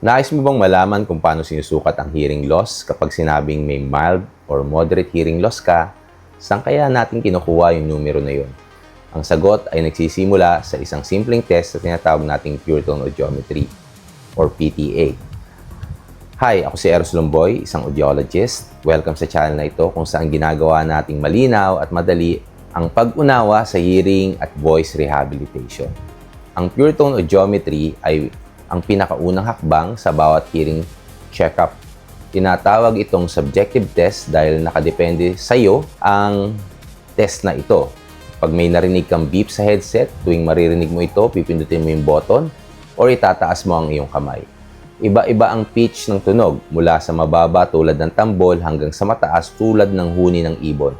Nais mo bang malaman kung paano sinusukat ang hearing loss kapag sinabing may mild or moderate hearing loss ka? Saan kaya natin kinukuha yung numero na yun? Ang sagot ay nagsisimula sa isang simpleng test na tinatawag nating pure tone audiometry or PTA. Hi, ako si Eros Lumboy, isang audiologist. Welcome sa channel na ito kung saan ginagawa nating malinaw at madali ang pag-unawa sa hearing at voice rehabilitation. Ang pure tone audiometry ay ang pinakaunang hakbang sa bawat hearing checkup. Tinatawag itong subjective test dahil nakadepende sa iyo ang test na ito. Pag may narinig kang beep sa headset, tuwing maririnig mo ito, pipindutin mo yung button or itataas mo ang iyong kamay. Iba-iba ang pitch ng tunog mula sa mababa tulad ng tambol hanggang sa mataas tulad ng huni ng ibon.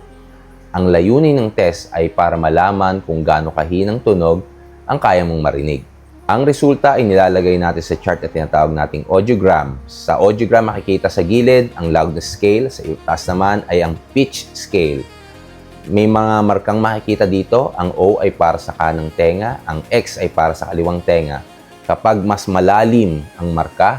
Ang layunin ng test ay para malaman kung gaano kahinang tunog ang kaya mong marinig. Ang resulta ay nilalagay natin sa chart na tinatawag nating audiogram. Sa audiogram makikita sa gilid ang loudness scale, sa taas naman ay ang pitch scale. May mga markang makikita dito, ang O ay para sa kanang tenga, ang X ay para sa kaliwang tenga. Kapag mas malalim ang marka,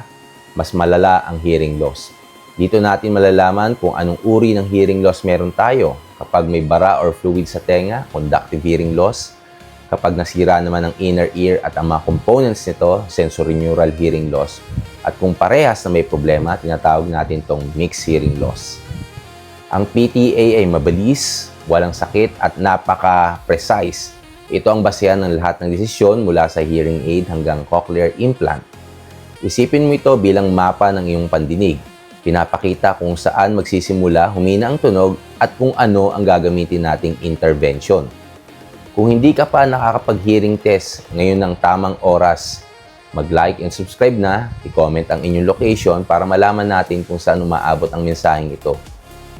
mas malala ang hearing loss. Dito natin malalaman kung anong uri ng hearing loss meron tayo. Kapag may bara or fluid sa tenga, conductive hearing loss. Kapag nasira naman ang inner ear at ang mga components nito, sensorineural hearing loss. At kung parehas na may problema, tinatawag natin itong mixed hearing loss. Ang PTA ay mabilis, walang sakit at napaka-precise. Ito ang basehan ng lahat ng desisyon mula sa hearing aid hanggang cochlear implant. Isipin mo ito bilang mapa ng iyong pandinig. Pinapakita kung saan magsisimula humina ang tunog at kung ano ang gagamitin nating intervention. Kung hindi ka pa nakakapag-hearing test, ngayon ang tamang oras. Mag-like and subscribe na, i-comment ang inyong location para malaman natin kung saan umaabot ang mensaheng ito.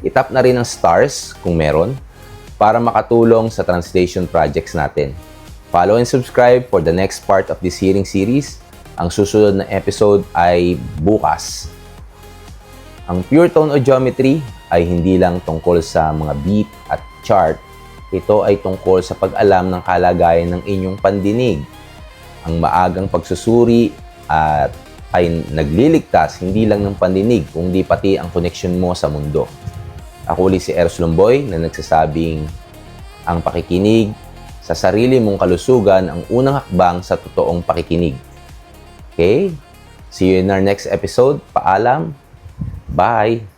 Itap na rin ang stars kung meron para makatulong sa translation projects natin. Follow and subscribe for the next part of this hearing series. Ang susunod na episode ay bukas. Ang Pure Tone Audiometry ay hindi lang tungkol sa mga beep at chart. Ito ay tungkol sa pag-alam ng kalagayan ng inyong pandinig. Ang maagang pagsusuri at ay nagliligtas hindi lang ng pandinig kundi pati ang connection mo sa mundo. Ako ulit si Eros Lumboy na nagsasabing ang pakikinig sa sarili mong kalusugan ang unang hakbang sa totoong pakikinig. Okay? See you in our next episode. Paalam. Bye!